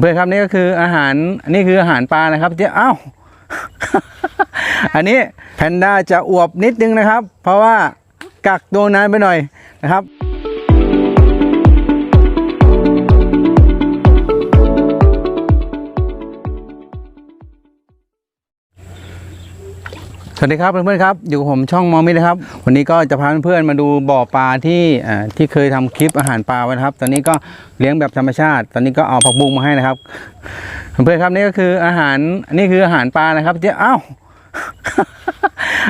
เพื่อนครับนี่ก็คืออาหารอันนี้คืออาหารปลานะครับเจ๊อ้าวอันนี้แพนด้าจะอวบนิดนึงนะครับ เพราะว่ากักตัวนานไปหน่อยนะครับ วัสดีครับเพื่อนๆครับอยู่กับผมช่องมอมินะครับ วันนี้ก็จะพาเพื่อนๆมาดูบ่อปลาที่ที่เคยทำคลิปอาหารปลาไว้นะครับ ตอนนี้ก็เลี้ยงแบบธรรมชาติ ตอนนี้ก็เอาผักบุ้งมาให้นะครับ เพื่อนๆครับนี่ก็คืออาหารนนี้คืออาหารปลานะครับเจ๊อ้าว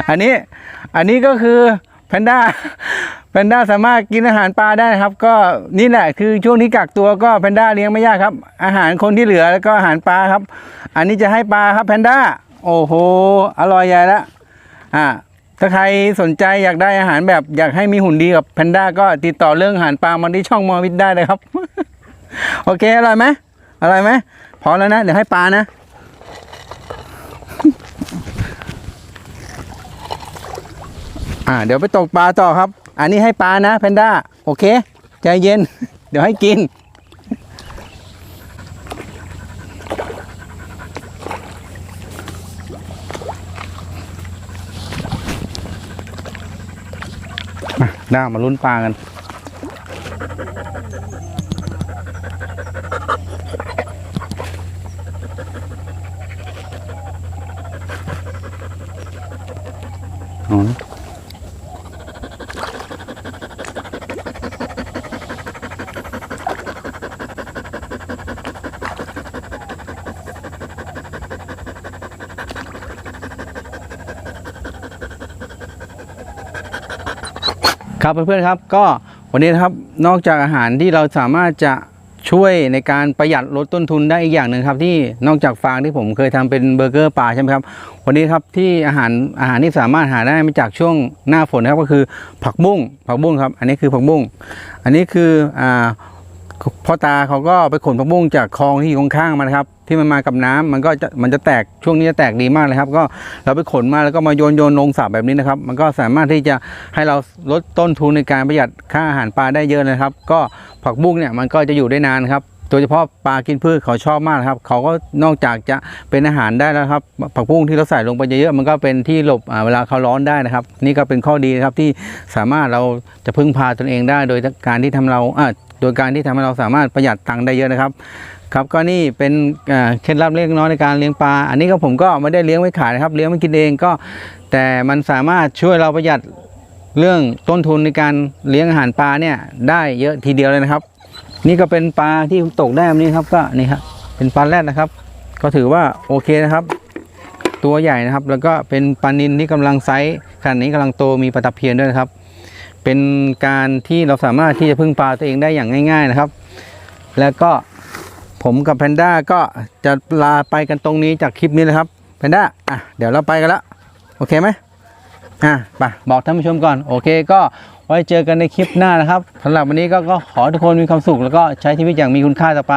อันนี้อันนี้ก็คือแพนด้าแพนด้าสามารถกินอาหารปลาได้นะครับ ก็นี่แหละคือช่วงที่กักตัวก็แพนด้าเลี้ยงไม่ยากครับ อาหารคนที่เหลือแล้วก็อาหารปลาครับ อันนี้จะให้ปลาครับแพนด้าโอ้โห อร่อยใหญ่ละ อ่าถ้าใครสนใจอยากได้อาหารแบบอยากให้มีหุ่นดีกับแพนด้าก็ติดต่อเรื่องอาหารปลามาที่ช่องมอวิทได้เลยครับ โอเคอร่อยไหมอร่อยไหมพอแล้วนะ เดี๋ยวให้ปลานะอ่าเดี๋ยวไปตกปลาต่อครับ อันนี้ให้ปลานะแพนด้าโอเค ใจเย็น เดี๋ยวให้กิน มาด้ามาลุ้นปลากัน อ๋อ ครับเพื่อนๆครับก็วันนี้นะครับนอกจากอาหารที่เราสามารถจะช่วยในการประหยัดลดต้นทุนได้อีกอย่างหนึ่งครับ ที่นอกจากฟางที่ผมเคยทำเป็นเบอร์เกอร์ปลาใช่ไหมครับ วันนี้ครับที่อาหารอาหารที่สามารถหาได้มาจากช่วงหน้าฝนนะครับก็คือผักบุ้งผักบุ้งครับ อันนี้คือผักบุ้งอันนี้คืออ่า พ่อตาเขาก็ไปขนผักบุ้งจากคลองที่อยู่ข้างๆมานะครับ ที่มันมากับน้ำมันก็จะมันจะแตกช่วงนี้จะแตกดีมากเลยครับ ก็เราไปขนมาแล้วก็มาโยนโยนลงสระแบบนี้นะครับ มันก็สามารถที่จะให้เราลดต้นทุนในการประหยัดค่าอาหารปลาได้เยอะเลยครับ ก็ผักบุ้งเนี่ยมันก็จะอยู่ได้นานครับโดยเฉพาะปลากินพืชเขาชอบมากครับ เขาก็นอกจากจะเป็นอาหารได้แล้วครับ ผักบุ้งที่เราใส่ลงไปเยอะๆมันก็เป็นที่หลบเวลาเขาร้อนได้นะครับ นี่ก็เป็นข้อดีนะครับที่สามารถเราจะพึ่งพาตนเองได้ โดยการที่ทำเราอ ดยการที่ทำให้เราสามารถประหยัดตังค์ได้เยอะนะครับ ครับก็นี่เป็นเคล็ดลับเล็กน้อยในการเลี้ยงปลา อันนี้ก็ผมก็ไม่ได้เลี้ยงไว้ขายนะครับ เลี้ยงไว้กินเองก็ แต่มันสามารถช่วยเราประหยัดเรื่องต้นทุนในการเลี้ยงอาหารปลาเนี่ยได้เยอะทีเดียวเลยนะครับ นี่ก็เป็นปลาที่ตกได้วันนี้ครับก็นี่ครับเป็นปลาแรดนะครับ ก็ถือว่าโอเคนะครับ ตัวใหญ่นะครับ แล้วก็เป็นปลานินที่กำลังไซส์ขนาดนี้กำลังโตมีปลาตะเพียนด้วยนะครับ เป็นการที่เราสามารถที่จะพึ่งปลาตัวเองได้อย่างง่าย ๆนะครับ แล้วก็ผมกับแพนด้าก็จะลาไปกันตรงนี้จากคลิปนี้เลยครับแพนด้าอะเดี๋ยวเราไปกันละโอเคไหมอะไปบอกท่านผู้ชมก่อนโอเคก็ไว้เจอกันในคลิปหน้านะครับสำหรับวันนี้ก็ขอทุกคนมีความสุข แล้วก็ใช้ชีวิตอย่างมีคุณค่าต่อไป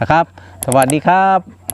นะครับ สวัสดีครับ